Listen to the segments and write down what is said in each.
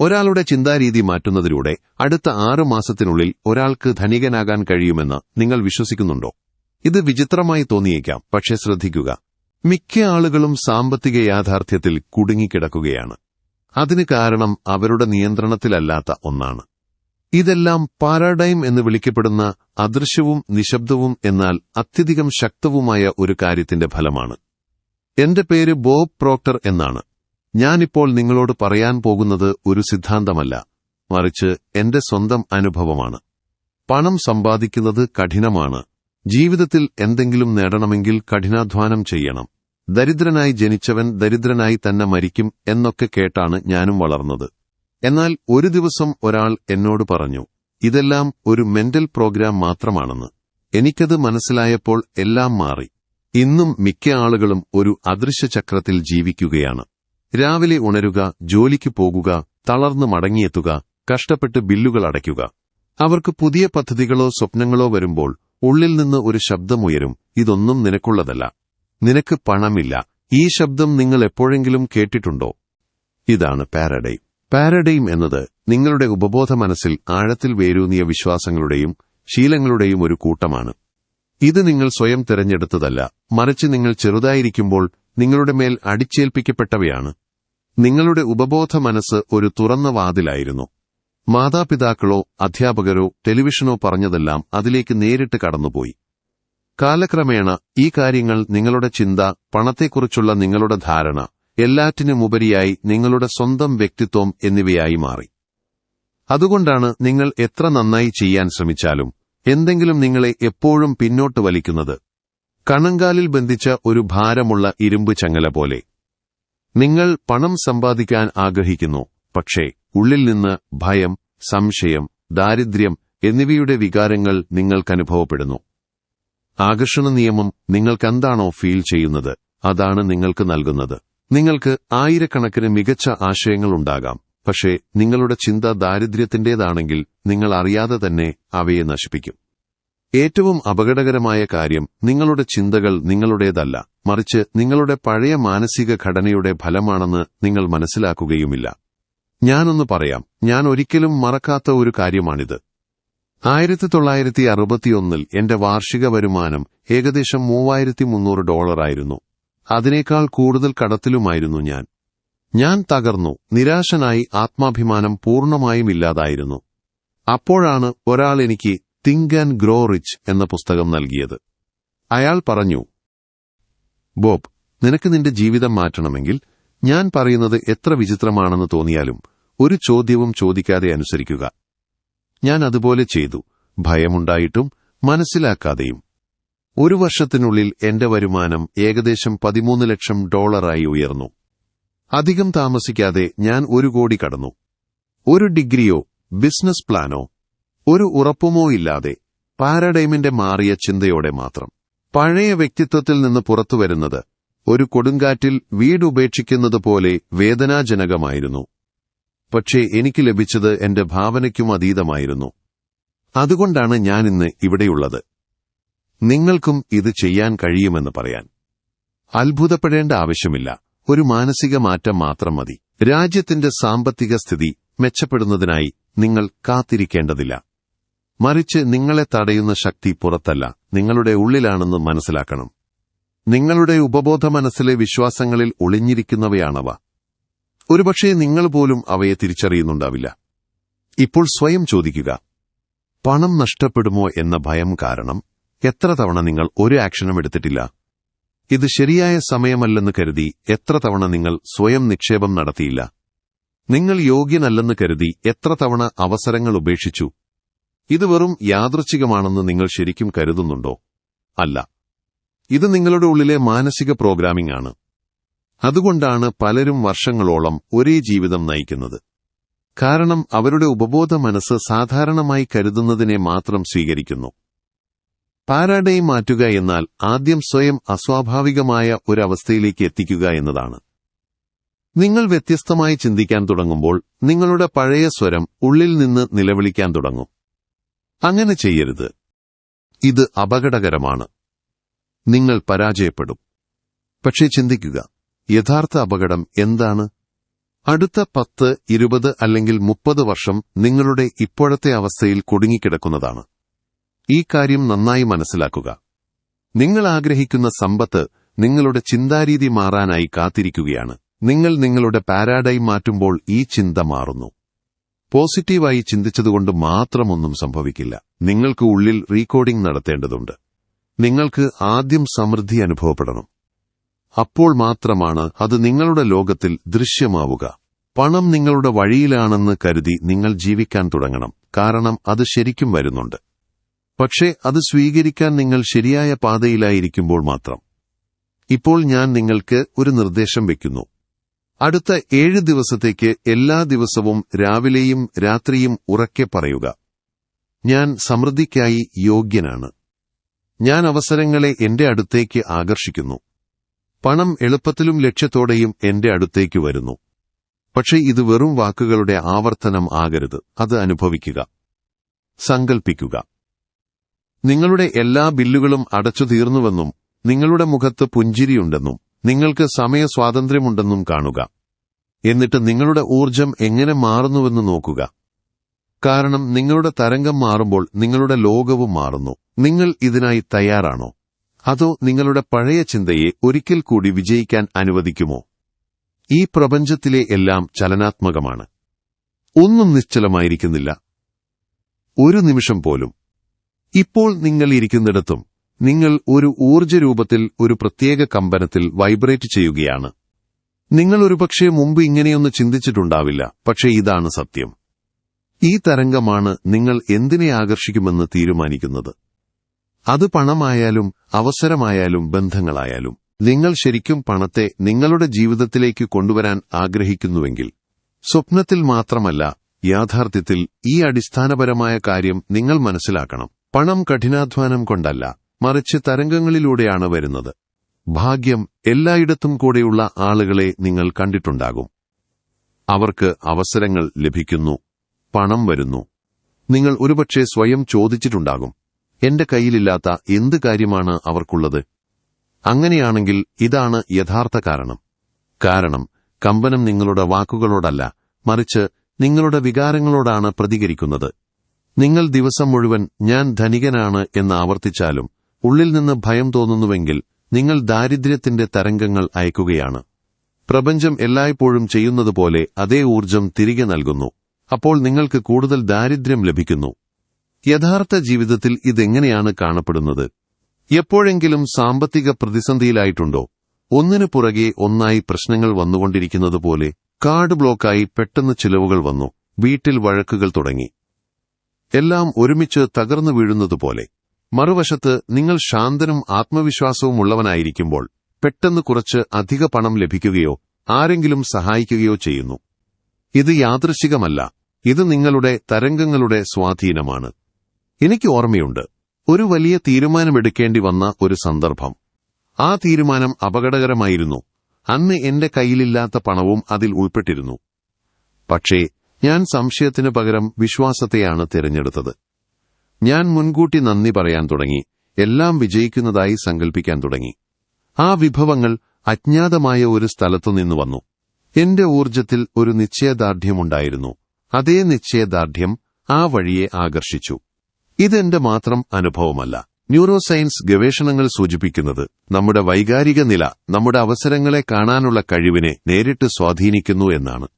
ഒരാളുടെ ചിന്താരീതി മാറ്റുന്നതിലൂടെ അടുത്ത ആറു മാസത്തിനുള്ളിൽ ഒരാൾക്ക് ധനികനാകാൻ കഴിയുമെന്ന് നിങ്ങൾ വിശ്വസിക്കുന്നുണ്ടോ? ഇത് വിചിത്രമായി തോന്നിയേക്കാം പക്ഷേ ശ്രദ്ധിക്കുക. മിക്ക ആളുകളും സാമ്പത്തിക യാഥാർത്ഥ്യത്തിൽ കുടുങ്ങിക്കിടക്കുകയാണ്. അതിന് കാരണം അവരുടെ നിയന്ത്രണത്തിലല്ലാത്ത ഒന്നാണ്. ഇതെല്ലാം പാരാഡൈം എന്ന് വിളിക്കപ്പെടുന്ന അദൃശ്യവും നിശബ്ദവും എന്നാൽ അത്യധികം ശക്തവുമായ ഒരു കാര്യത്തിന്റെ ഫലമാണ്. എന്റെ പേര് ബോബ് പ്രോക്ടർ എന്നാണ്. ഞാനിപ്പോൾ നിങ്ങളോട് പറയാൻ പോകുന്നത് ഒരു സിദ്ധാന്തമല്ല. മറിച്ച് എന്റെ സ്വന്തം അനുഭവമാണ്. പണം സമ്പാദിക്കുന്നത് കഠിനമാണ്. ജീവിതത്തിൽ എന്തെങ്കിലും നേടണമെങ്കിൽ കഠിനാധ്വാനം ചെയ്യണം. ദരിദ്രനായി ജനിച്ചവൻ ദരിദ്രനായി തന്നെ മരിക്കും എന്നൊക്കെ കേട്ടാണ് ഞാനും വളർന്നത്. എന്നാൽ ഒരു ദിവസം ഒരാൾ എന്നോട് പറഞ്ഞു ഇതെല്ലാം ഒരു മെന്റൽ പ്രോഗ്രാം മാത്രമാണെന്ന്. എനിക്കത് മനസ്സിലായപ്പോൾ എല്ലാം മാറി. ഇന്നും മിക്ക ആളുകളും ഒരു അദൃശ്യചക്രത്തിൽ ജീവിക്കുകയാണ്. രാവിലെ ഉണരുക ജോലിക്ക് പോകുക തളർന്ന് മടങ്ങിയെത്തുക കഷ്ടപ്പെട്ട് ബില്ലുകൾ അടയ്ക്കുക. അവർക്ക് പുതിയ പദ്ധതികളോ സ്വപ്നങ്ങളോ വരുമ്പോൾ ഉള്ളിൽ നിന്ന് ഒരു ശബ്ദമുയരും ഇതൊന്നും നിനക്കുള്ളതല്ല. നിനക്ക് പണമില്ല. ഈ ശബ്ദം നിങ്ങൾ എപ്പോഴെങ്കിലും കേട്ടിട്ടുണ്ടോ? ഇതാണ് പാരഡൈം. പാരഡൈം എന്നത് നിങ്ങളുടെ ഉപബോധ മനസ്സിൽ ആഴത്തിൽ വേരൂന്നിയ വിശ്വാസങ്ങളുടെയും ശീലങ്ങളുടെയും ഒരു കൂട്ടമാണ്. ഇത് നിങ്ങൾ സ്വയം തിരഞ്ഞെടുത്തതല്ല. മറിച്ച് നിങ്ങൾ ചെറുതായിരിക്കുമ്പോൾ നിങ്ങളുടെ മേൽ അടിച്ചേൽപ്പിക്കപ്പെട്ടവയാണ്. നിങ്ങളുടെ ഉപബോധ മനസ്സ് ഒരു തുറന്ന വാതിലായിരുന്നു. മാതാപിതാക്കളോ അധ്യാപകരോ ടെലിവിഷനോ പറഞ്ഞതെല്ലാം അതിലേക്ക് നേരിട്ട് കടന്നുപോയി. കാലക്രമേണ ഈ കാര്യങ്ങൾ നിങ്ങളുടെ ചിന്ത പണത്തെക്കുറിച്ചുള്ള നിങ്ങളുടെ ധാരണ എല്ലാറ്റിനുമുപരിയായി നിങ്ങളുടെ സ്വന്തം വ്യക്തിത്വം എന്നിവയായി മാറി. അതുകൊണ്ടാണ് നിങ്ങൾ എത്ര നന്നായി ചെയ്യാൻ ശ്രമിച്ചാലും എന്തെങ്കിലും നിങ്ങളെ എപ്പോഴും പിന്നോട്ട് വലിക്കുന്നത്. കണങ്കാലിൽ ബന്ധിച്ച ഒരു ഭാരമുള്ള ഇരുമ്പ് ചങ്ങല പോലെ. നിങ്ങൾ പണം സമ്പാദിക്കാൻ ആഗ്രഹിക്കുന്നു പക്ഷേ ഉള്ളിൽ നിന്ന് ഭയം സംശയം ദാരിദ്ര്യം എന്നിവയുടെ വികാരങ്ങൾ നിങ്ങൾക്കനുഭവപ്പെടുന്നു. ആകർഷണ നിയമം നിങ്ങൾക്കെന്താണോ ഫീൽ ചെയ്യുന്നത് അതാണ് നിങ്ങൾക്ക് നൽകുന്നത്. നിങ്ങൾക്ക് ആയിരക്കണക്കിന് മികച്ച ആശയങ്ങളുണ്ടാകാം പക്ഷേ നിങ്ങളുടെ ചിന്ത ദാരിദ്ര്യത്തിന്റേതാണെങ്കിൽ നിങ്ങൾ അറിയാതെ തന്നെ അവയെ നശിപ്പിക്കും. ഏറ്റവും അപകടകരമായ കാര്യം നിങ്ങളുടെ ചിന്തകൾ നിങ്ങളുടേതല്ല. മറിച്ച് നിങ്ങളുടെ പഴയ മാനസിക ഘടനയുടെ ഫലമാണെന്ന് നിങ്ങൾ മനസ്സിലാക്കുകയുമില്ല. ഞാനൊന്ന് പറയാം. ഞാൻ ഒരിക്കലും മറക്കാത്ത ഒരു കാര്യമാണിത്. ആയിരത്തി തൊള്ളായിരത്തി അറുപത്തിയൊന്നിൽ എന്റെ വാർഷിക വരുമാനം ഏകദേശം മൂവായിരത്തി മുന്നൂറ് ഡോളറായിരുന്നു അതിനേക്കാൾ കൂടുതൽ കടത്തിലുമായിരുന്നു ഞാൻ. ഞാൻ തകർന്നു. നിരാശനായി ആത്മാഭിമാനം പൂർണമായും ഇല്ലാതായിരുന്നു. അപ്പോഴാണ് ഒരാൾ എനിക്ക് തിങ്ക് ആൻഡ് ഗ്രോ റിച്ച് എന്ന പുസ്തകം നൽകിയത്. അയാൾ പറഞ്ഞു ബോബ് നിനക്ക് നിന്റെ ജീവിതം മാറ്റണമെങ്കിൽ ഞാൻ പറയുന്നത് എത്ര വിചിത്രമാണെന്ന് തോന്നിയാലും ഒരു ചോദ്യവും ചോദിക്കാതെ അനുസരിക്കുക. ഞാൻ അതുപോലെ ചെയ്തു ഭയമുണ്ടായിട്ടും മനസ്സിലാക്കാതെയും. ഒരു വർഷത്തിനുള്ളിൽ എന്റെ വരുമാനം ഏകദേശം പതിമൂന്ന് ലക്ഷം ഡോളറായി ഉയർന്നു. അധികം താമസിക്കാതെ ഞാൻ ഒരു കോടി കടന്നു. ഒരു ഡിഗ്രിയോ ബിസിനസ് പ്ലാനോ ഒരു ഉറപ്പുമോ ഇല്ലാതെ പാരഡൈമിന്റെ മാറിയ ചിന്തയോടെ മാത്രം. പഴയ വ്യക്തിത്വത്തിൽ നിന്ന് പുറത്തുവരുന്നത് ഒരു കൊടുങ്കാറ്റിൽ വീടുപേക്ഷിക്കുന്നത് പോലെ വേദനാജനകമായിരുന്നു. പക്ഷേ എനിക്ക് ലഭിച്ചത് എന്റെ ഭാവനയ്ക്കും അതീതമായിരുന്നു. അതുകൊണ്ടാണ് ഞാൻ ഇന്ന് ഇവിടെയുള്ളത്. നിങ്ങൾക്കും ഇത് ചെയ്യാൻ കഴിയുമെന്ന് പറയാൻ. അത്ഭുതപ്പെടേണ്ട ആവശ്യമില്ല. ഒരു മാനസിക മാറ്റം മാത്രം മതി. രാജ്യത്തിന്റെ സാമ്പത്തിക സ്ഥിതി മെച്ചപ്പെടുന്നതിനായി നിങ്ങൾ കാത്തിരിക്കേണ്ടതില്ല. മറിച്ച് നിങ്ങളെ തടയുന്ന ശക്തി പുറത്തല്ല. നിങ്ങളുടെ ഉള്ളിലാണെന്ന് മനസ്സിലാക്കണം. നിങ്ങളുടെ ഉപബോധ മനസ്സിലെ വിശ്വാസങ്ങളിൽ ഒളിഞ്ഞിരിക്കുന്നവയാണവ. ഒരുപക്ഷെ നിങ്ങൾ പോലും അവയെ തിരിച്ചറിയുന്നുണ്ടാവില്ല. ഇപ്പോൾ സ്വയം ചോദിക്കുക. പണം നഷ്ടപ്പെടുമോ എന്ന ഭയം കാരണം എത്ര തവണ നിങ്ങൾ ഒരു ആക്ഷനും എടുത്തിട്ടില്ല? ഇത് ശരിയായ സമയമല്ലെന്ന് കരുതി എത്ര തവണ നിങ്ങൾ സ്വയം നിക്ഷേപം നടത്തിയില്ല? നിങ്ങൾ യോഗ്യനല്ലെന്ന് കരുതി എത്ര തവണ അവസരങ്ങൾ ഉപേക്ഷിച്ചു? ഇത് വെറും യാദൃച്ഛികമാണെന്ന് നിങ്ങൾ ശരിക്കും കരുതുന്നുണ്ടോ? അല്ല. ഇത് നിങ്ങളുടെ ഉള്ളിലെ മാനസിക പ്രോഗ്രാമിംഗ് ആണ്. അതുകൊണ്ടാണ് പലരും വർഷങ്ങളോളം ഒരേ ജീവിതം നയിക്കുന്നത്. കാരണം അവരുടെ ഉപബോധ മനസ്സ് സാധാരണമായി കരുതുന്നതിനെ മാത്രം സ്വീകരിക്കുന്നു. പാരാഡൈം മാറ്റുക എന്നാൽ ആദ്യം സ്വയം അസ്വാഭാവികമായ ഒരവസ്ഥയിലേക്ക് എത്തിക്കുക എന്നതാണ്. നിങ്ങൾ വ്യത്യസ്തമായി ചിന്തിക്കാൻ തുടങ്ങുമ്പോൾ നിങ്ങളുടെ പഴയ സ്വരം ഉള്ളിൽ നിന്ന് നിലവിളിക്കാൻ തുടങ്ങും. അങ്ങനെ ചെയ്യരുത്. ഇത് അപകടകരമാണ്. നിങ്ങൾ പരാജയപ്പെടും. പക്ഷേ ചിന്തിക്കുക യഥാർത്ഥ അപകടം എന്താണ്? അടുത്ത പത്ത് ഇരുപത് അല്ലെങ്കിൽ മുപ്പത് വർഷം നിങ്ങളുടെ ഇപ്പോഴത്തെ അവസ്ഥയിൽ കുടുങ്ങിക്കിടക്കുന്നതാണ്. ഈ കാര്യം നന്നായി മനസ്സിലാക്കുക. നിങ്ങൾ ആഗ്രഹിക്കുന്ന സമ്പത്ത് നിങ്ങളുടെ ചിന്താരീതി മാറാനായി കാത്തിരിക്കുകയാണ്. നിങ്ങൾ നിങ്ങളുടെ പാരാഡൈം മാറ്റുമ്പോൾ ഈ ചിന്ത മാറുന്നു. പോസിറ്റീവായി ചിന്തിച്ചതുകൊണ്ട് മാത്രമൊന്നും സംഭവിക്കില്ല. നിങ്ങൾക്ക് ഉള്ളിൽ റീകോഡിംഗ് നടത്തേണ്ടതുണ്ട്. നിങ്ങൾക്ക് ആദ്യം സമൃദ്ധി അനുഭവപ്പെടണം. അപ്പോൾ മാത്രമാണ് അത് നിങ്ങളുടെ ലോകത്തിൽ ദൃശ്യമാവുക. പണം നിങ്ങളുടെ വഴിയിലാണെന്ന് കരുതി നിങ്ങൾ ജീവിക്കാൻ തുടങ്ങണം കാരണം അത് ശരിക്കും വരുന്നുണ്ട്. പക്ഷേ അത് സ്വീകരിക്കാൻ നിങ്ങൾ ശരിയായ പാതയിലായിരിക്കുമ്പോൾ മാത്രം. ഇപ്പോൾ ഞാൻ നിങ്ങൾക്ക് ഒരു നിർദ്ദേശം വയ്ക്കുന്നു. അടുത്ത ഏഴ് ദിവസത്തേക്ക് എല്ലാ ദിവസവും രാവിലെയും രാത്രിയും ഉറക്കെ പറയുക. ഞാൻ സമൃദ്ധിക്കായി യോഗ്യനാണ്. ഞാൻ അവസരങ്ങളെ എന്റെ അടുത്തേക്ക് ആകർഷിക്കുന്നു. പണം എളുപ്പത്തിലും ലക്ഷ്യത്തോടെയും എന്റെ അടുത്തേക്ക് വരുന്നു. പക്ഷേ ഇത് വെറും വാക്കുകളുടെ ആവർത്തനം ആകരുത് അത് അനുഭവിക്കുക. സങ്കൽപ്പിക്കുക. നിങ്ങളുടെ എല്ലാ ബില്ലുകളും അടച്ചു തീർന്നുവെന്നും നിങ്ങളുടെ മുഖത്ത് പുഞ്ചിരിയുണ്ടെന്നും നിങ്ങൾക്ക് സമയ സ്വാതന്ത്ര്യമുണ്ടെന്നും കാണുക. എന്നിട്ട് നിങ്ങളുടെ ഊർജം എങ്ങനെ മാറുന്നുവെന്ന് നോക്കുക. കാരണം നിങ്ങളുടെ തരംഗം മാറുമ്പോൾ നിങ്ങളുടെ ലോകവും മാറുന്നു. നിങ്ങൾ ഇതിനായി തയ്യാറാണോ? അതോ നിങ്ങളുടെ പഴയ ചിന്തയെ ഒരിക്കൽ കൂടി വിജയിക്കാൻ അനുവദിക്കുമോ? ഈ പ്രപഞ്ചത്തിലെ എല്ലാം ചലനാത്മകമാണ്. ഒന്നും നിശ്ചലമായിരിക്കുന്നില്ല. ഒരു നിമിഷം പോലും. ഇപ്പോൾ നിങ്ങൾ ഇരിക്കുന്നിടത്തും നിങ്ങൾ ഒരു ഊർജരൂപത്തിൽ ഒരു പ്രത്യേക കമ്പനത്തിൽ വൈബ്രേറ്റ് ചെയ്യുകയാണ്. നിങ്ങൾ ഒരുപക്ഷെ മുമ്പ് ഇങ്ങനെയൊന്ന് ചിന്തിച്ചിട്ടുണ്ടാവില്ല പക്ഷേ ഇതാണ് സത്യം. ഈ തരംഗമാണ് നിങ്ങൾ എന്തിനെ ആകർഷിക്കുമെന്ന് തീരുമാനിക്കുന്നത്. അത് പണമായാലും അവസരമായാലും ബന്ധങ്ങളായാലും. നിങ്ങൾ ശരിക്കും പണത്തെ നിങ്ങളുടെ ജീവിതത്തിലേക്ക് കൊണ്ടുവരാൻ ആഗ്രഹിക്കുന്നുവെങ്കിൽ സ്വപ്നത്തിൽ മാത്രമല്ല യാഥാർത്ഥ്യത്തിൽ ഈ അടിസ്ഥാനപരമായ കാര്യം നിങ്ങൾ മനസ്സിലാക്കണം. പണം കഠിനാധ്വാനം കൊണ്ടല്ല മറിച്ച് തരംഗങ്ങളിലൂടെയാണ് വരുന്നത്. ഭാഗ്യം എല്ലായിടത്തും കൂടെയുള്ള ആളുകളെ നിങ്ങൾ കണ്ടിട്ടുണ്ടാകും. അവർക്ക് അവസരങ്ങൾ ലഭിക്കുന്നു. പണം വരുന്നു. നിങ്ങൾ ഒരുപക്ഷെ സ്വയം ചോദിച്ചിട്ടുണ്ടാകും. എന്റെ കയ്യിലില്ലാത്ത എന്ത് കാര്യമാണ് അവർക്കുള്ളത്? അങ്ങനെയാണെങ്കിൽ ഇതാണ് യഥാർത്ഥ കാരണം. കാരണം കമ്പനം നിങ്ങളുടെ വാക്കുകളോടല്ല മറിച്ച് നിങ്ങളുടെ വികാരങ്ങളോടാണ് പ്രതികരിക്കുന്നത്. നിങ്ങൾ ദിവസം മുഴുവൻ ഞാൻ ധനികനാണ് എന്ന് ആവർത്തിച്ചാലും ഉള്ളിൽ നിന്ന് ഭയം തോന്നുന്നുവെങ്കിൽ നിങ്ങൾ ദാരിദ്ര്യത്തിന്റെ തരംഗങ്ങൾ അയക്കുകയാണ്. പ്രപഞ്ചം എല്ലായ്പ്പോഴും ചെയ്യുന്നതുപോലെ അതേ ഊർജം തിരികെ നൽകുന്നു. അപ്പോൾ നിങ്ങൾക്ക് കൂടുതൽ ദാരിദ്ര്യം ലഭിക്കുന്നു. യഥാർത്ഥ ജീവിതത്തിൽ ഇതെങ്ങനെയാണ് കാണപ്പെടുന്നത്? എപ്പോഴെങ്കിലും സാമ്പത്തിക പ്രതിസന്ധിയിലായിട്ടുണ്ടോ? ഒന്നിനു പുറകെ ഒന്നായി പ്രശ്നങ്ങൾ വന്നുകൊണ്ടിരിക്കുന്നതുപോലെ കാർഡ് ബ്ലോക്കായി പെട്ടെന്ന് ചിലവുകൾ വന്നു. വീട്ടിൽ വഴക്കുകൾ തുടങ്ങി. എല്ലാം ഒരുമിച്ച് തകർന്നു വീഴുന്നതുപോലെ. മറുവശത്ത് നിങ്ങൾ ശാന്തനും ആത്മവിശ്വാസവും ഉള്ളവനായിരിക്കുമ്പോൾ പെട്ടെന്ന് കുറച്ച് അധിക പണം ലഭിക്കുകയോ ആരെങ്കിലും സഹായിക്കുകയോ ചെയ്യുന്നു. ഇത് യാദൃശികമല്ല ഇത് നിങ്ങളുടെ തരംഗങ്ങളുടെ സ്വാധീനമാണ്. എനിക്ക് ഓർമ്മയുണ്ട്. ഒരു വലിയ തീരുമാനമെടുക്കേണ്ടി വന്ന ഒരു സന്ദർഭം. ആ തീരുമാനം അപകടകരമായിരുന്നു. അന്ന് എന്റെ കയ്യിലില്ലാത്ത പണവും അതിൽ ഉൾപ്പെട്ടിരുന്നു. പക്ഷേ ഞാൻ സംശയത്തിനു പകരം വിശ്വാസത്തെയാണ് തിരഞ്ഞെടുത്തത്. ഞാൻ മുൻകൂട്ടി നന്ദി പറയാൻ തുടങ്ങി. എല്ലാം വിജയിക്കുന്നതായി സങ്കൽപ്പിക്കാൻ തുടങ്ങി. ആ വിഭവങ്ങൾ അജ്ഞാതമായ ഒരു സ്ഥലത്തുനിന്ന് വന്നു. എന്റെ ഊർജത്തിൽ ഒരു നിശ്ചയദാർഢ്യമുണ്ടായിരുന്നു. അതേ നിശ്ചയദാർഢ്യം ആ വഴിയെ ആകർഷിച്ചു. ഇതെന്റെ മാത്രം അനുഭവമല്ല. ന്യൂറോ സയൻസ് ഗവേഷണങ്ങൾ സൂചിപ്പിക്കുന്നത് നമ്മുടെ വൈകാരിക നില നമ്മുടെ അവസരങ്ങളെ കാണാനുള്ള കഴിവിനെ നേരിട്ട് സ്വാധീനിക്കുന്നു എന്നാണ്.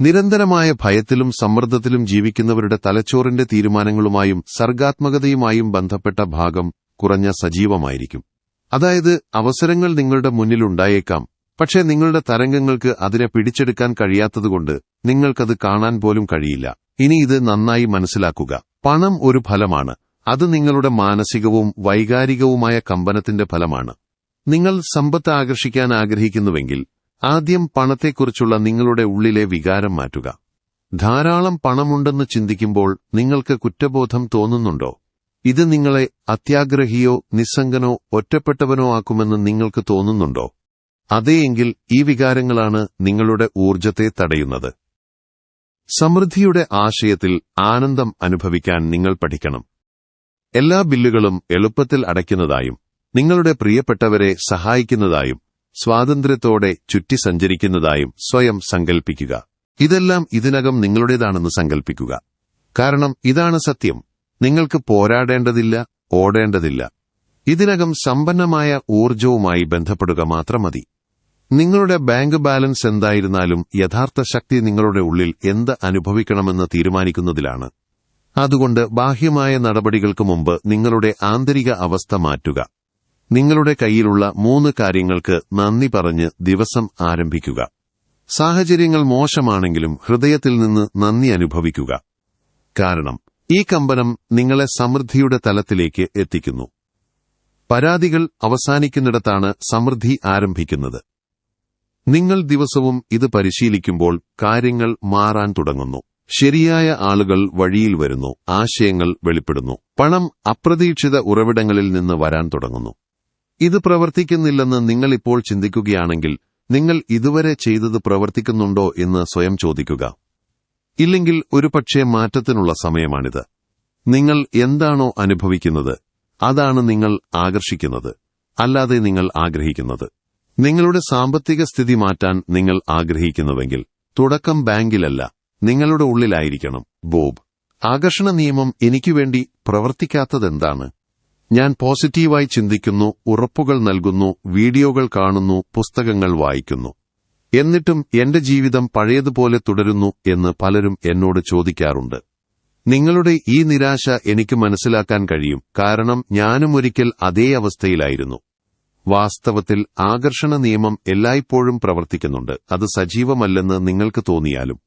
നിരന്തരമായ ഭയത്തിലും സമ്മർദ്ദത്തിലും ജീവിക്കുന്നവരുടെ തലച്ചോറിന്റെ തീരുമാനങ്ങളുമായും സർഗാത്മകതയുമായും ബന്ധപ്പെട്ട ഭാഗം കുറഞ്ഞ സജീവമായിരിക്കും. അതായത് അവസരങ്ങൾ നിങ്ങളുടെ മുന്നിലുണ്ടായേക്കാം പക്ഷേ നിങ്ങളുടെ തരംഗങ്ങൾക്ക് അതിനെ പിടിച്ചെടുക്കാൻ കഴിയാത്തതുകൊണ്ട് നിങ്ങൾക്കത് കാണാൻ പോലും കഴിയില്ല. ഇനി ഇത് നന്നായി മനസ്സിലാക്കുക. പണം ഒരു ഫലമാണ്. അത് നിങ്ങളുടെ മാനസികവും വൈകാരികവുമായ കമ്പനത്തിന്റെ ഫലമാണ്. നിങ്ങൾ സമ്പത്ത് ആകർഷിക്കാൻ ആഗ്രഹിക്കുന്നുവെങ്കിൽ ആദ്യം പണത്തെക്കുറിച്ചുള്ള നിങ്ങളുടെ ഉള്ളിലെ വികാരം മാറ്റുക. ധാരാളം പണമുണ്ടെന്ന് ചിന്തിക്കുമ്പോൾ നിങ്ങൾക്ക് കുറ്റബോധം തോന്നുന്നുണ്ടോ? ഇത് നിങ്ങളെ അത്യാഗ്രഹിയോ നിസ്സംഗനോ ഒറ്റപ്പെട്ടവനോ ആക്കുമെന്ന് നിങ്ങൾക്ക് തോന്നുന്നുണ്ടോ? അതെയെങ്കിൽ ഈ വികാരങ്ങളാണ് നിങ്ങളുടെ ഊർജത്തെ തടയുന്നത്. സമൃദ്ധിയുടെ ആശയത്തിൽ ആനന്ദം അനുഭവിക്കാൻ നിങ്ങൾ പഠിക്കണം. എല്ലാ ബില്ലുകളും എളുപ്പത്തിൽ അടയ്ക്കുന്നതായും നിങ്ങളുടെ പ്രിയപ്പെട്ടവരെ സഹായിക്കുന്നതായും സ്വാതന്ത്ര്യത്തോടെ ചുറ്റി സഞ്ചരിക്കുന്നതായും സ്വയം സങ്കൽപ്പിക്കുക. ഇതെല്ലാം ഇതിനകം നിങ്ങളുടേതാണെന്ന് സങ്കൽപ്പിക്കുക. കാരണം ഇതാണ് സത്യം. നിങ്ങൾക്ക് പോരാടേണ്ടതില്ല ഓടേണ്ടതില്ല. ഇതിനകം സമ്പന്നമായ ഊർജവുമായി ബന്ധപ്പെടുക മാത്രം മതി. നിങ്ങളുടെ ബാങ്ക് ബാലൻസ് എന്തായിരുന്നാലും യഥാർത്ഥ ശക്തി നിങ്ങളുടെ ഉള്ളിൽ എന്ത് അനുഭവിക്കണമെന്ന് തീരുമാനിക്കുന്നതിലാണ്. അതുകൊണ്ട് ബാഹ്യമായ നടപടികൾക്ക് മുമ്പ് നിങ്ങളുടെ ആന്തരിക അവസ്ഥ മാറ്റുക. നിങ്ങളുടെ കയ്യിലുള്ള മൂന്ന് കാര്യങ്ങൾക്ക് നന്ദി പറഞ്ഞ് ദിവസം ആരംഭിക്കുക. സാഹചര്യങ്ങൾ മോശമാണെങ്കിലും ഹൃദയത്തിൽ നിന്ന് നന്ദി അനുഭവിക്കുക. കാരണം ഈ കമ്പനം നിങ്ങളെ സമൃദ്ധിയുടെ തലത്തിലേക്ക് എത്തിക്കുന്നു. പരാതികൾ അവസാനിക്കുന്നിടത്താണ് സമൃദ്ധി ആരംഭിക്കുന്നത്. നിങ്ങൾ ദിവസവും ഇത് പരിശീലിക്കുമ്പോൾ കാര്യങ്ങൾ മാറാൻ തുടങ്ങുന്നു. ശരിയായ ആളുകൾ വഴിയിൽ വരുന്നു ആശയങ്ങൾ വെളിപ്പെടുന്നു പണം അപ്രതീക്ഷിത ഉറവിടങ്ങളിൽ നിന്ന് വരാൻ തുടങ്ങുന്നു. ഇത് പ്രവർത്തിക്കുന്നില്ലെന്ന് നിങ്ങൾ ഇപ്പോൾ ചിന്തിക്കുകയാണെങ്കിൽ നിങ്ങൾ ഇതുവരെ ചെയ്തത് പ്രവർത്തിക്കുന്നുണ്ടോ എന്ന് സ്വയം ചോദിക്കുക. ഇല്ലെങ്കിൽ ഒരുപക്ഷെ മാറ്റത്തിനുള്ള സമയമാണിത്. നിങ്ങൾ എന്താണോ അനുഭവിക്കുന്നത് അതാണ് നിങ്ങൾ ആകർഷിക്കുന്നത് അല്ലാതെ നിങ്ങൾ ആഗ്രഹിക്കുന്നത്. നിങ്ങളുടെ സാമ്പത്തിക സ്ഥിതി മാറ്റാൻ നിങ്ങൾ ആഗ്രഹിക്കുന്നുവെങ്കിൽ തുടക്കം ബാങ്കിലല്ല നിങ്ങളുടെ ഉള്ളിലായിരിക്കണം. ബോബ് ആകർഷണ നിയമം എനിക്കുവേണ്ടി പ്രവർത്തിക്കാത്തതെന്താണ്? ഞാൻ പോസിറ്റീവായി ചിന്തിക്കുന്നു ഉറപ്പുകൾ നൽകുന്നു വീഡിയോകൾ കാണുന്നു പുസ്തകങ്ങൾ വായിക്കുന്നു. എന്നിട്ടും എന്റെ ജീവിതം പഴയതുപോലെ തുടരുന്നു എന്ന് പലരും എന്നോട് ചോദിക്കാറുണ്ട്. നിങ്ങളുടെ ഈ നിരാശ എനിക്ക് മനസ്സിലാക്കാൻ കഴിയും കാരണം ഞാനും ഒരിക്കൽ അതേ അവസ്ഥയിലായിരുന്നു. വാസ്തവത്തിൽ ആകർഷണ നിയമം എല്ലായ്പ്പോഴും പ്രവർത്തിക്കുന്നുണ്ട് അത് സജീവമല്ലെന്ന് നിങ്ങൾക്ക് തോന്നിയാലും.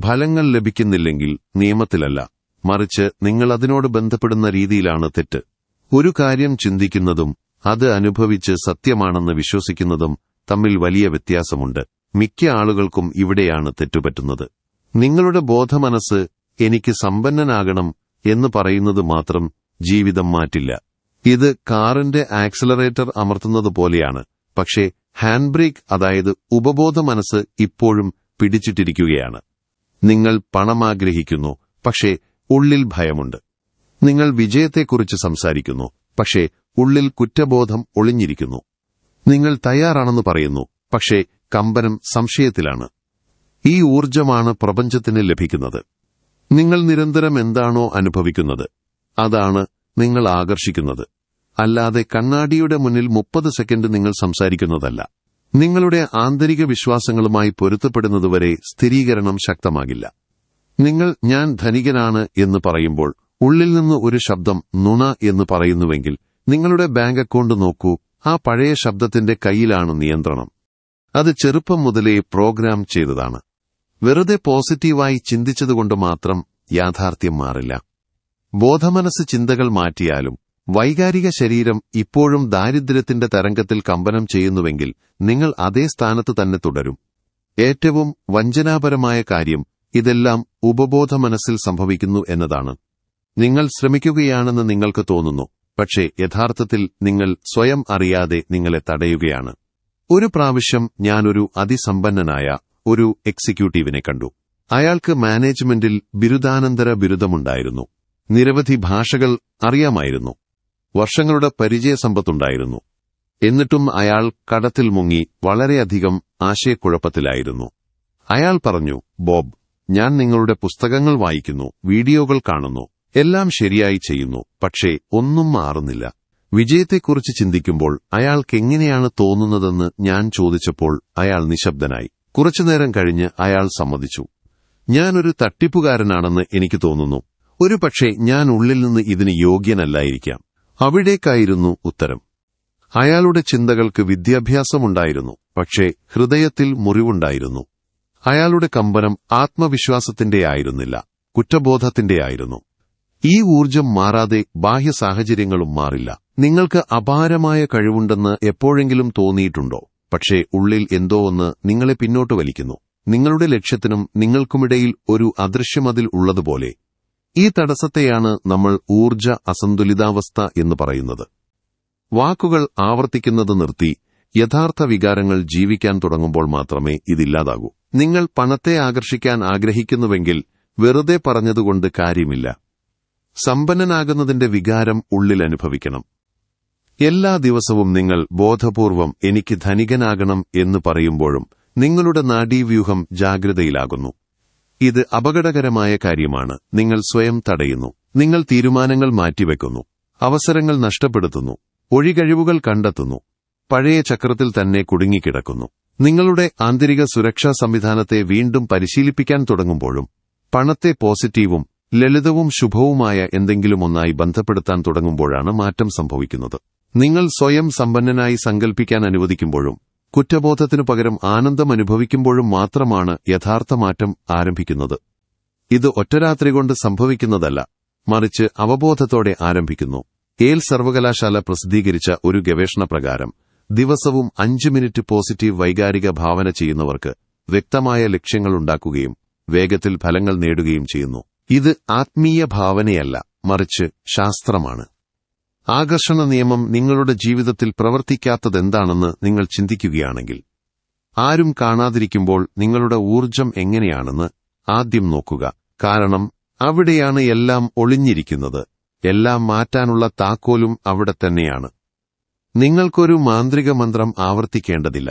ഫലങ്ങൾ ലഭിക്കുന്നില്ലെങ്കിൽ നിയമത്തിലല്ല മറിച്ച് നിങ്ങൾ അതിനോട് ബന്ധപ്പെടുന്ന രീതിയിലാണ് തെറ്റ്. ഒരു കാര്യം ചിന്തിക്കുന്നതും അത് അനുഭവിച്ച് സത്യമാണെന്ന് വിശ്വസിക്കുന്നതും തമ്മിൽ വലിയ വ്യത്യാസമുണ്ട്. മിക്ക ആളുകൾക്കും ഇവിടെയാണ് തെറ്റുപറ്റുന്നത്. നിങ്ങളുടെ ബോധമനസ് എനിക്ക് സമ്പന്നനാകണം എന്ന് പറയുന്നത് മാത്രം ജീവിതം മാറ്റില്ല. ഇത് കാറിന്റെ ആക്സിലറേറ്റർ അമർത്തുന്നത് പോലെയാണ്. പക്ഷേ ഹാൻഡ് ബ്രേക്ക് അതായത് ഉപബോധ മനസ്സ് ഇപ്പോഴും പിടിച്ചിട്ടിരിക്കുകയാണ്. നിങ്ങൾ പണം ആഗ്രഹിക്കുന്നു പക്ഷേ ഉള്ളിൽ ഭയമുണ്ട്. നിങ്ങൾ വിജയത്തെക്കുറിച്ച് സംസാരിക്കുന്നു പക്ഷേ ഉള്ളിൽ കുറ്റബോധം ഒളിഞ്ഞിരിക്കുന്നു. നിങ്ങൾ തയ്യാറാണെന്ന് പറയുന്നു പക്ഷേ കമ്പനം സംശയത്തിലാണ്. ഈ ഊർജമാണ് പ്രപഞ്ചത്തിന് ലഭിക്കുന്നത്. നിങ്ങൾ നിരന്തരം എന്താണോ അനുഭവിക്കുന്നത് അതാണ് നിങ്ങൾ ആകർഷിക്കുന്നത്. അല്ലാതെ കണ്ണാടിയുടെ മുന്നിൽ മുപ്പത് സെക്കൻഡ് നിങ്ങൾ സംസാരിക്കുന്നതല്ല. നിങ്ങളുടെ ആന്തരിക വിശ്വാസങ്ങളുമായി പൊരുത്തപ്പെടുന്നതുവരെ സ്ഥിരീകരണം ശക്തമാകില്ല. നിങ്ങൾ ഞാൻ ധനികനാണ് എന്ന് പറയുമ്പോൾ ഉള്ളിൽ നിന്ന് ഒരു ശബ്ദം നുണ എന്ന് പറയുന്നുവെങ്കിൽ നിങ്ങളുടെ ബാങ്ക് അക്കൗണ്ട് നോക്കൂ ആ പഴയ ശബ്ദത്തിന്റെ കയ്യിലാണ് നിയന്ത്രണം. അത് ചെറുപ്പം മുതലേ പ്രോഗ്രാം ചെയ്തതാണ്. വെറുതെ പോസിറ്റീവായി ചിന്തിച്ചതുകൊണ്ട് മാത്രം യാഥാർത്ഥ്യം മാറില്ല. ബോധമനസ് ചിന്തകൾ മാറ്റിയാലും വൈകാരിക ശരീരം ഇപ്പോഴും ദാരിദ്ര്യത്തിന്റെ തരംഗത്തിൽ കമ്പനം ചെയ്യുന്നുവെങ്കിൽ നിങ്ങൾ അതേ സ്ഥാനത്ത് തന്നെ തുടരും. ഏറ്റവും വഞ്ചനാപരമായ കാര്യം ഇതെല്ലാം ഉപബോധ മനസ്സിൽ സംഭവിക്കുന്നു എന്നതാണ്. നിങ്ങൾ ശ്രമിക്കുകയാണെന്ന് നിങ്ങൾക്ക് തോന്നുന്നു പക്ഷേ യഥാർത്ഥത്തിൽ നിങ്ങൾ സ്വയം അറിയാതെ നിങ്ങളെ തടയുകയാണ്. ഒരു പ്രാവശ്യം ഞാനൊരു അതിസമ്പന്നനായ ഒരു എക്സിക്യൂട്ടീവിനെ കണ്ടു. അയാൾക്ക് മാനേജ്മെന്റിൽ ബിരുദാനന്തര ബിരുദമുണ്ടായിരുന്നു. നിരവധി ഭാഷകൾ അറിയാമായിരുന്നു. വർഷങ്ങളുടെ പരിചയസമ്പത്തുണ്ടായിരുന്നു. എന്നിട്ടും അയാൾ കടത്തിൽ മുങ്ങി വളരെയധികം ആശയക്കുഴപ്പത്തിലായിരുന്നു. അയാൾ പറഞ്ഞു ബോബ് ഞാൻ നിങ്ങളുടെ പുസ്തകങ്ങൾ വായിക്കുന്നു വീഡിയോകൾ കാണുന്നു. എല്ലാം ശരിയായി ചെയ്യുന്നു പക്ഷേ ഒന്നും മാറുന്നില്ല. വിജയത്തെക്കുറിച്ച് ചിന്തിക്കുമ്പോൾ അയാൾക്കെങ്ങനെയാണ് തോന്നുന്നതെന്ന് ഞാൻ ചോദിച്ചപ്പോൾ അയാൾ നിശബ്ദനായി. കുറച്ചുനേരം കഴിഞ്ഞ് അയാൾ സമ്മതിച്ചു. ഞാനൊരു തട്ടിപ്പുകാരനാണെന്ന് എനിക്ക് തോന്നുന്നു. ഒരു പക്ഷേ ഞാൻ ഉള്ളിൽ നിന്ന് ഇതിന് യോഗ്യനല്ലായിരിക്കാം. അവിടേക്കായിരുന്നു ഉത്തരം. അയാളുടെ ചിന്തകൾക്ക് വിദ്യാഭ്യാസമുണ്ടായിരുന്നു പക്ഷേ ഹൃദയത്തിൽ മുറിവുണ്ടായിരുന്നു. അയാളുടെ കമ്പനം ആത്മവിശ്വാസത്തിന്റെ ആയിരുന്നില്ല കുറ്റബോധത്തിന്റെ ആയിരുന്നു. ഈ ഊർജം മാറാതെ ബാഹ്യ സാഹചര്യങ്ങളും മാറില്ല. നിങ്ങൾക്ക് അപാരമായ കഴിവുണ്ടെന്ന് എപ്പോഴെങ്കിലും തോന്നിയിട്ടുണ്ടോ? പക്ഷേ ഉള്ളിൽ എന്തോ ഒന്ന് നിങ്ങളെ പിന്നോട്ട് വലിക്കുന്നു. നിങ്ങളുടെ ലക്ഷ്യത്തിനും നിങ്ങൾക്കുമിടയിൽ ഒരു അദൃശ്യമതിൽ ഉള്ളതുപോലെ. ഈ തടസ്സത്തെയാണ് നമ്മൾ ഊർജ അസന്തുലിതാവസ്ഥ എന്ന് പറയുന്നത്. വാക്കുകൾ ആവർത്തിക്കുന്നത് നിർത്തി യഥാർത്ഥ വികാരങ്ങൾ ജീവിക്കാൻ തുടങ്ങുമ്പോൾ മാത്രമേ ഇതില്ലാതാകൂ. നിങ്ങൾ പണത്തെ ആകർഷിക്കാൻ ആഗ്രഹിക്കുന്നുവെങ്കിൽ വെറുതെ പറഞ്ഞതുകൊണ്ട് കാര്യമില്ല. സമ്പന്നനാകുന്നതിന്റെ വികാരം ഉള്ളിൽ അനുഭവിക്കണം. എല്ലാ ദിവസവും നിങ്ങൾ ബോധപൂർവം എനിക്ക് ധനികനാകണം എന്ന് പറയുമ്പോഴും നിങ്ങളുടെ നാഡീവ്യൂഹം ജാഗ്രതയിലാകുന്നു. ഇത് അപകടകരമായ കാര്യമാണ്. നിങ്ങൾ സ്വയം തടയുന്നു. നിങ്ങൾ തീരുമാനങ്ങൾ മാറ്റിവെക്കുന്നു. അവസരങ്ങൾ നഷ്ടപ്പെടുത്തുന്നു. ഒഴികഴിവുകൾ കണ്ടെത്തുന്നു. പഴയ ചക്രത്തിൽ തന്നെ കുടുങ്ങിക്കിടക്കുന്നു. നിങ്ങളുടെ ആന്തരിക സുരക്ഷാ സംവിധാനത്തെ വീണ്ടും പരിശീലിപ്പിക്കാൻ തുടങ്ങുമ്പോഴും പണത്തെ പോസിറ്റീവും ലളിതവും ശുഭവുമായ എന്തെങ്കിലും ഒന്നായി ബന്ധപ്പെടുത്താൻ തുടങ്ങുമ്പോഴാണ് മാറ്റം സംഭവിക്കുന്നത്. നിങ്ങൾ സ്വയം സമ്പന്നനായി സങ്കൽപ്പിക്കാൻ അനുവദിക്കുമ്പോഴും കുറ്റബോധത്തിനു പകരം ആനന്ദം അനുഭവിക്കുമ്പോഴും മാത്രമാണ് യഥാർത്ഥ മാറ്റം ആരംഭിക്കുന്നത്. ഇത് ഒറ്റരാത്രി കൊണ്ട് സംഭവിക്കുന്നതല്ല മറിച്ച് അവബോധത്തോടെ ആരംഭിക്കുന്നു. ഏൽ സർവകലാശാല പ്രസിദ്ധീകരിച്ച ഒരു ഗവേഷണ പ്രകാരം ദിവസവും അഞ്ച് മിനിറ്റ് പോസിറ്റീവ് വൈകാരിക ഭാവന ചെയ്യുന്നവർക്ക് വ്യക്തമായ ലക്ഷ്യങ്ങളുണ്ടാക്കുകയും വേഗത്തിൽ ഫലങ്ങൾ നേടുകയും ചെയ്യുന്നു. ഇത് ആത്മീയ ഭാവനയല്ല മറിച്ച് ശാസ്ത്രമാണ്. ആകർഷണ നിയമം നിങ്ങളുടെ ജീവിതത്തിൽ പ്രവർത്തിക്കാത്തതെന്താണെന്ന് നിങ്ങൾ ചിന്തിക്കുകയാണെങ്കിൽ ആരും കാണാതിരിക്കുമ്പോൾ നിങ്ങളുടെ ഊർജം എങ്ങനെയാണെന്ന് ആദ്യം നോക്കുക. കാരണം അവിടെയാണ് എല്ലാം ഒളിഞ്ഞിരിക്കുന്നത് എല്ലാം മാറ്റാനുള്ള താക്കോലും അവിടെ തന്നെയാണ്. നിങ്ങൾക്കൊരു മാന്ത്രിക മന്ത്രം ആവർത്തിക്കേണ്ടതില്ല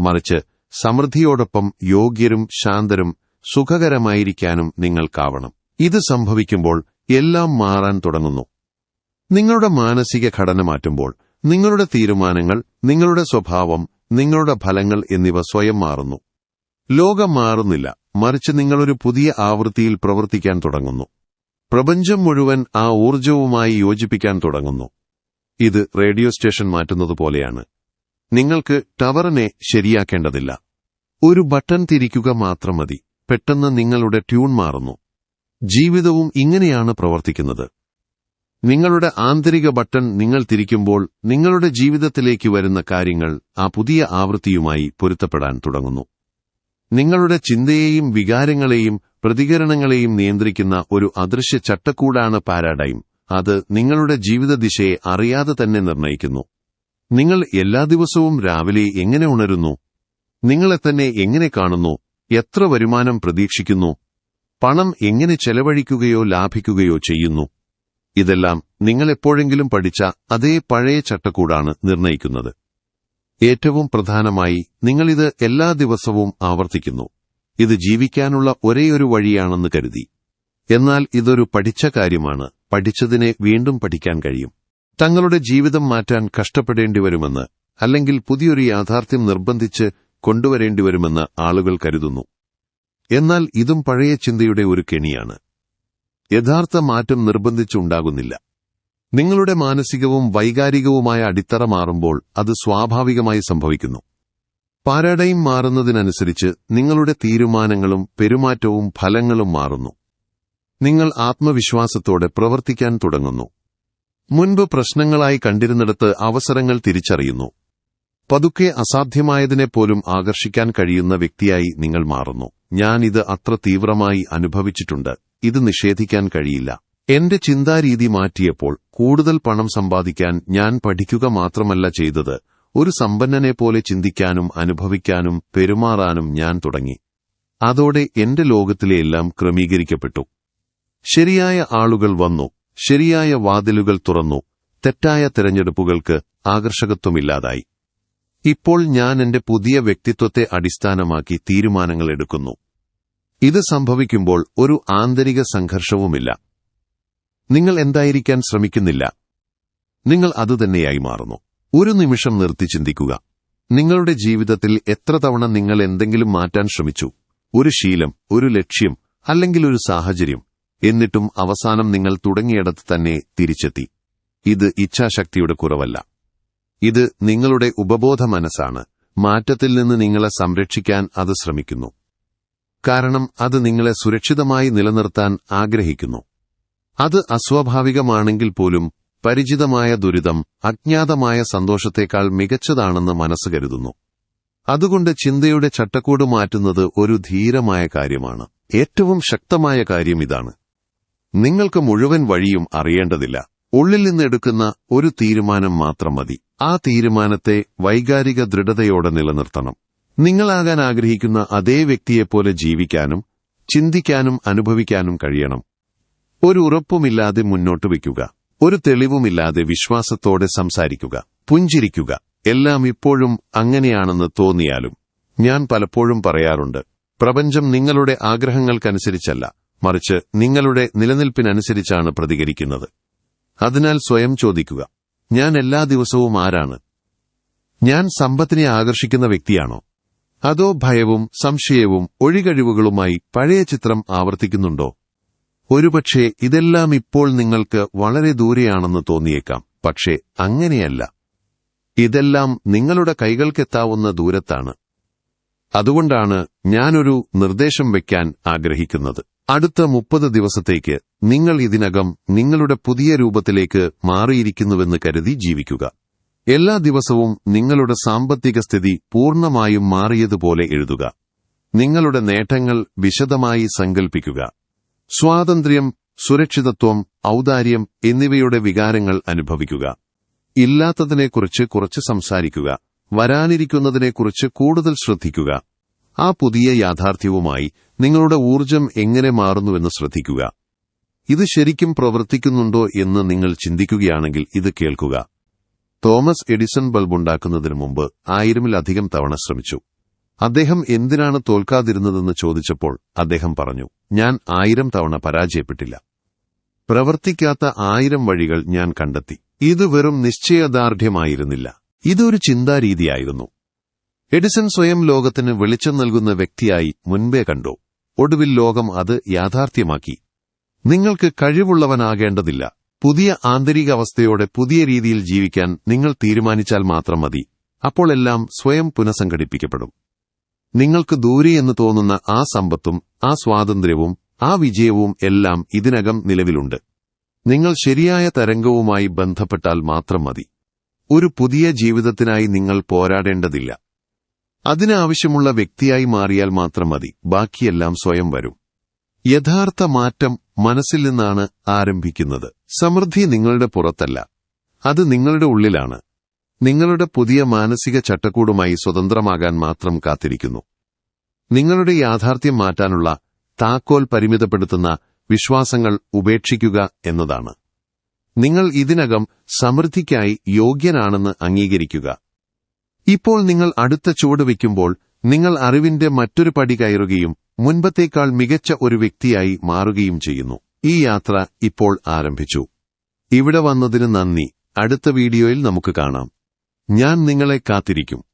മറിച്ച് സമൃദ്ധിയോടൊപ്പം യോഗ്യരും ശാന്തരും സുഖകരമായിരിക്കാനും നിങ്ങൾക്കാവണം. ഇത് സംഭവിക്കുമ്പോൾ എല്ലാം മാറാൻ തുടങ്ങുന്നു. നിങ്ങളുടെ മാനസിക ഘടന മാറ്റുമ്പോൾ നിങ്ങളുടെ തീരുമാനങ്ങൾ നിങ്ങളുടെ സ്വഭാവം നിങ്ങളുടെ ഫലങ്ങൾ എന്നിവ സ്വയം മാറുന്നു. ലോകം മാറുന്നില്ല. മറിച്ച് നിങ്ങളൊരു പുതിയ ആവൃത്തിയിൽ പ്രവർത്തിക്കാൻ തുടങ്ങുന്നു. പ്രപഞ്ചം മുഴുവൻ ആ ഊർജവുമായി യോജിപ്പിക്കാൻ തുടങ്ങുന്നു. ഇത് റേഡിയോ സ്റ്റേഷൻ മാറ്റുന്നത് പോലെയാണ്. നിങ്ങൾക്ക് ടവറിനെ ശരിയാക്കേണ്ടതില്ല. ഒരു ബട്ടൺ തിരിക്കുക മാത്രം മതി. പെട്ടെന്ന് നിങ്ങളുടെ ട്യൂൺ മാറുന്നു. ജീവിതവും ഇങ്ങനെയാണ് പ്രവർത്തിക്കുന്നത്. നിങ്ങളുടെ ആന്തരിക ബട്ടൺ നിങ്ങൾ തിരിക്കുമ്പോൾ നിങ്ങളുടെ ജീവിതത്തിലേക്ക് വരുന്ന കാര്യങ്ങൾ ആ പുതിയ ആവൃത്തിയുമായി പൊരുത്തപ്പെടാൻ തുടങ്ങുന്നു. നിങ്ങളുടെ ചിന്തയെയും വികാരങ്ങളെയും പ്രതികരണങ്ങളെയും നിയന്ത്രിക്കുന്ന ഒരു അദൃശ്യ ചട്ടക്കൂടാണ് പാരാഡൈം. അത് നിങ്ങളുടെ ജീവിത ദിശയെ അറിയാതെ തന്നെ നിർണയിക്കുന്നു നിങ്ങൾ എല്ലാ ദിവസവും രാവിലെ എങ്ങനെ ഉണരുന്നു? നിങ്ങളെ തന്നെ എങ്ങനെ കാണുന്നു? എത്ര വരുമാനം പ്രതീക്ഷിക്കുന്നു? പണം എങ്ങനെ ചെലവഴിക്കുകയോ ലാഭിക്കുകയോ ചെയ്യുന്നു. ഇതെല്ലാം നിങ്ങൾ എപ്പോഴെങ്കിലും പഠിച്ച അതേ പഴയ ചട്ടക്കൂടാണ് നിർണയിക്കുന്നത്. ഏറ്റവും പ്രധാനമായി നിങ്ങളിത് എല്ലാ ദിവസവും ആവർത്തിക്കുന്നു. ഇത് ജീവിക്കാനുള്ള ഒരേയൊരു വഴിയാണെന്ന് കരുതി. എന്നാൽ ഇതൊരു പഠിച്ച കാര്യമാണ്. പഠിച്ചതിനെ വീണ്ടും പഠിക്കാൻ കഴിയും. തങ്ങളുടെ ജീവിതം മാറ്റാൻ കഷ്ടപ്പെടേണ്ടിവരുമെന്ന് അല്ലെങ്കിൽ പുതിയൊരു യാഥാർത്ഥ്യം നിർബന്ധിച്ച് കൊണ്ടുവരേണ്ടിവരുമെന്ന് ആളുകൾ കരുതുന്നു. എന്നാൽ ഇതും പഴയ ചിന്തയുടെ ഒരു കെണിയാണ്. യഥാർത്ഥ മാറ്റം നിർബന്ധിച്ചുണ്ടാകുന്നില്ല. നിങ്ങളുടെ മാനസികവും വൈകാരികവുമായ അടിത്തറ മാറുമ്പോൾ അത് സ്വാഭാവികമായി സംഭവിക്കുന്നു. പാരാഡൈം മാറുന്നതിനനുസരിച്ച് നിങ്ങളുടെ തീരുമാനങ്ങളും പെരുമാറ്റവും ഫലങ്ങളും മാറുന്നു. നിങ്ങൾ ആത്മവിശ്വാസത്തോടെ പ്രവർത്തിക്കാൻ തുടങ്ങുന്നു. മുൻപ് പ്രശ്നങ്ങളായി കണ്ടിരുന്നിടത്ത് അവസരങ്ങൾ തിരിച്ചറിയുന്നു. പതുക്കെ അസാധ്യമായതിനെപ്പോലും ആകർഷിക്കാൻ കഴിയുന്ന വ്യക്തിയായി നിങ്ങൾ മാറുന്നു. ഞാൻ ഇത് അത്ര തീവ്രമായി അനുഭവിച്ചിട്ടുണ്ട്. ഇത് നിഷേധിക്കാൻ കഴിയില്ല. എന്റെ ചിന്താരീതി മാറ്റിയപ്പോൾ കൂടുതൽ പണം സമ്പാദിക്കാൻ ഞാൻ പഠിക്കുക മാത്രമല്ല ചെയ്തത്. ഒരു സമ്പന്നനെപ്പോലെ ചിന്തിക്കാനും അനുഭവിക്കാനും പെരുമാറാനും ഞാൻ തുടങ്ങി. അതോടെ എന്റെ ലോകത്തിലെ എല്ലാം ക്രമീകരിക്കപ്പെട്ടു. ശരിയായ ആളുകൾ വന്നു. ശരിയായ വാതിലുകൾ തുറന്നു. തെറ്റായ തിരഞ്ഞെടുപ്പുകൾക്ക് ആകർഷകത്വമില്ലാതായി. ഇപ്പോൾ ഞാൻ എന്റെ പുതിയ വ്യക്തിത്വത്തെ അടിസ്ഥാനമാക്കി തീരുമാനങ്ങൾ എടുക്കുന്നു. ഇത് സംഭവിക്കുമ്പോൾ ഒരു ആന്തരിക സംഘർഷവുമില്ല. നിങ്ങൾ എന്തായിരിക്കാൻ ശ്രമിക്കുന്നില്ല. നിങ്ങൾ അതുതന്നെയായി മാറുന്നു. ഒരു നിമിഷം നിർത്തി ചിന്തിക്കുക. നിങ്ങളുടെ ജീവിതത്തിൽ എത്ര തവണ നിങ്ങൾ എന്തെങ്കിലും മാറ്റാൻ ശ്രമിച്ചു? ഒരു ശീലം ഒരു ലക്ഷ്യം അല്ലെങ്കിൽ ഒരു സാഹചര്യം. എന്നിട്ടും അവസാനം നിങ്ങൾ തുടങ്ങിയിടത്ത് തന്നെ തിരിച്ചെത്തി. ഇത് ഇച്ഛാശക്തിയുടെ കുറവല്ല. ഇത് നിങ്ങളുടെ ഉപബോധ മനസ്സാണ് മാറ്റത്തിൽ നിന്ന് നിങ്ങളെ സംരക്ഷിക്കാൻ അത് ശ്രമിക്കുന്നു. കാരണം അത് നിങ്ങളെ സുരക്ഷിതമായി നിലനിർത്താൻ ആഗ്രഹിക്കുന്നു. അത് അസ്വാഭാവികമാണെങ്കിൽ പോലും പരിചിതമായ ദുരിതം അജ്ഞാതമായ സന്തോഷത്തേക്കാൾ മികച്ചതാണെന്ന് മനസ്സ് കരുതുന്നു. അതുകൊണ്ട് ചിന്തയുടെ ചട്ടക്കൂട് മാറ്റുന്നത് ഒരു ധീരമായ കാര്യമാണ്. ഏറ്റവും ശക്തമായ കാര്യം ഇതാണ്. നിങ്ങൾക്ക് മുഴുവൻ വഴിയും അറിയേണ്ടതില്ല. ഉള്ളിൽ നിന്നെടുക്കുന്ന ഒരു തീരുമാനം മാത്രം മതി. ആ തീരുമാനത്തെ വൈകാരിക ദൃഢതയോടെ നിലനിർത്തണം. നിങ്ങളാകാൻ ആഗ്രഹിക്കുന്ന അതേ വ്യക്തിയെപ്പോലെ ജീവിക്കാനും ചിന്തിക്കാനും അനുഭവിക്കാനും കഴിയണം. ഒരു ഉറപ്പുമില്ലാതെ മുന്നോട്ട് വയ്ക്കുക. ഒരു തെളിവുമില്ലാതെ വിശ്വാസത്തോടെ സംസാരിക്കുക. പുഞ്ചിരിക്കുക. എല്ലാം ഇപ്പോഴും അങ്ങനെയാണെന്ന് തോന്നിയാലും. ഞാൻ പലപ്പോഴും പറയാറുണ്ട്. പ്രപഞ്ചം നിങ്ങളുടെ ആഗ്രഹങ്ങൾക്കനുസരിച്ചല്ല. മറിച്ച് നിങ്ങളുടെ നിലനിൽപ്പിനനുസരിച്ചാണ് പ്രതികരിക്കുന്നത്. അതിനാൽ സ്വയം ചോദിക്കുക ഞാൻ എല്ലാ ദിവസവും ആരാണ്? ഞാൻ സമ്പത്തിനെ ആകർഷിക്കുന്ന വ്യക്തിയാണോ? അതോ ഭയവും സംശയവും ഒഴികഴിവുകളുമായി പഴയ ചിത്രം ആവർത്തിക്കുന്നുണ്ടോ? ഒരുപക്ഷെ ഇതെല്ലാം ഇപ്പോൾ നിങ്ങൾക്ക് വളരെ ദൂരെയാണെന്ന് തോന്നിയേക്കാം പക്ഷേ അങ്ങനെയല്ല. ഇതെല്ലാം നിങ്ങളുടെ കൈകൾക്കെത്താവുന്ന ദൂരത്താണ്. അതുകൊണ്ടാണ് ഞാനൊരു നിർദ്ദേശം വയ്ക്കാൻ ആഗ്രഹിക്കുന്നത്. അടുത്ത മുപ്പത് ദിവസത്തേക്ക് നിങ്ങൾ ഇതിനകം നിങ്ങളുടെ പുതിയ രൂപത്തിലേക്ക് മാറിയിരിക്കുന്നുവെന്ന് കരുതി ജീവിക്കുക. എല്ലാ ദിവസവും നിങ്ങളുടെ സാമ്പത്തിക സ്ഥിതി പൂർണമായും മാറിയതുപോലെ എഴുതുക. നിങ്ങളുടെ നേട്ടങ്ങൾ വിശദമായി സങ്കൽപ്പിക്കുക. സ്വാതന്ത്ര്യം സുരക്ഷിതത്വം ഔദാര്യം എന്നിവയുടെ വികാരങ്ങൾ അനുഭവിക്കുക. ഇല്ലാത്തതിനെക്കുറിച്ച് കുറച്ച് സംസാരിക്കുക. വരാനിരിക്കുന്നതിനെക്കുറിച്ച് കൂടുതൽ ശ്രദ്ധിക്കുക. ആ പുതിയ യാഥാർത്ഥ്യവുമായി നിങ്ങളുടെ ഊർജം എങ്ങനെ മാറുന്നുവെന്ന് ശ്രദ്ധിക്കുക. ഇത് ശരിക്കും പ്രവർത്തിക്കുന്നുണ്ടോ എന്ന് നിങ്ങൾ ചിന്തിക്കുകയാണെങ്കിൽ ഇത് കേൾക്കുക. തോമസ് എഡിസൺ ബൾബുണ്ടാക്കുന്നതിന് മുമ്പ് ആയിരമിലധികം തവണ ശ്രമിച്ചു. അദ്ദേഹം എന്തിനാണ് തോൽക്കാതിരുന്നതെന്ന് ചോദിച്ചപ്പോൾ അദ്ദേഹം പറഞ്ഞു ഞാൻ ആയിരം തവണ പരാജയപ്പെട്ടില്ല. പ്രവർത്തിക്കാത്ത ആയിരം വഴികൾ ഞാൻ കണ്ടെത്തി. ഇത് വെറും നിശ്ചയദാർഢ്യമായിരുന്നില്ല. ഇതൊരു ചിന്താരീതിയായിരുന്നു. എഡിസൺ സ്വയം ലോകത്തിന് വെളിച്ചം നൽകുന്ന വ്യക്തിയായി മുൻപേ കണ്ടു. ഒടുവിൽ ലോകം അത് യാഥാർത്ഥ്യമാക്കി. നിങ്ങൾക്ക് കഴിവുള്ളവനാകേണ്ടതില്ല. പുതിയ ആന്തരിക അവസ്ഥയോടെ പുതിയ രീതിയിൽ ജീവിക്കാൻ നിങ്ങൾ തീരുമാനിച്ചാൽ മാത്രം മതി. അപ്പോൾ എല്ലാം സ്വയം പുനഃസംഘടിപ്പിക്കപ്പെടും. നിങ്ങൾക്ക് ദൂരെ എന്ന് തോന്നുന്ന ആ സമ്പത്തും ആ സ്വാതന്ത്ര്യവും ആ വിജയവും എല്ലാം ഇതിനകം നിലവിലുണ്ട്. നിങ്ങൾ ശരിയായ തരംഗവുമായി ബന്ധപ്പെട്ടാൽ മാത്രം മതി. ഒരു പുതിയ ജീവിതത്തിനായി നിങ്ങൾ പോരാടേണ്ടതില്ല. അതിനാവശ്യമുള്ള വ്യക്തിയായി മാറിയാൽ മാത്രം മതി. ബാക്കിയെല്ലാം സ്വയം വരും. യഥാർത്ഥ മാറ്റം മനസ്സിൽ നിന്നാണ് ആരംഭിക്കുന്നത്. സമൃദ്ധി നിങ്ങളുടെ പുറത്തല്ല. അത് നിങ്ങളുടെ ഉള്ളിലാണ്. നിങ്ങളുടെ പുതിയ മാനസിക ചട്ടക്കൂടുമായി സ്വതന്ത്രമാകാൻ മാത്രം കാത്തിരിക്കുന്നു. നിങ്ങളുടെ യാഥാർത്ഥ്യം മാറ്റാനുള്ള താക്കോൽ പരിമിതപ്പെടുത്തുന്ന വിശ്വാസങ്ങൾ ഉപേക്ഷിക്കുക എന്നതാണ്. നിങ്ങൾ ഇതിനകം സമൃദ്ധിക്കായി യോഗ്യനാണെന്ന് അംഗീകരിക്കുക. ഇപ്പോൾ നിങ്ങൾ അടുത്ത ചുവട് വയ്ക്കുമ്പോൾ നിങ്ങൾ അറിവിന്റെ മറ്റൊരു പടി കയറുകയും മുൻപത്തേക്കാൾ മികച്ച ഒരു വ്യക്തിയായി മാറുകയും ചെയ്യുന്നു. ഈ യാത്ര ഇപ്പോൾ ആരംഭിച്ചു. ഇവിടെ വന്നതിന് നന്ദി. അടുത്ത വീഡിയോയിൽ നമുക്ക് കാണാം. ഞാൻ നിങ്ങളെ കാത്തിരിക്കും.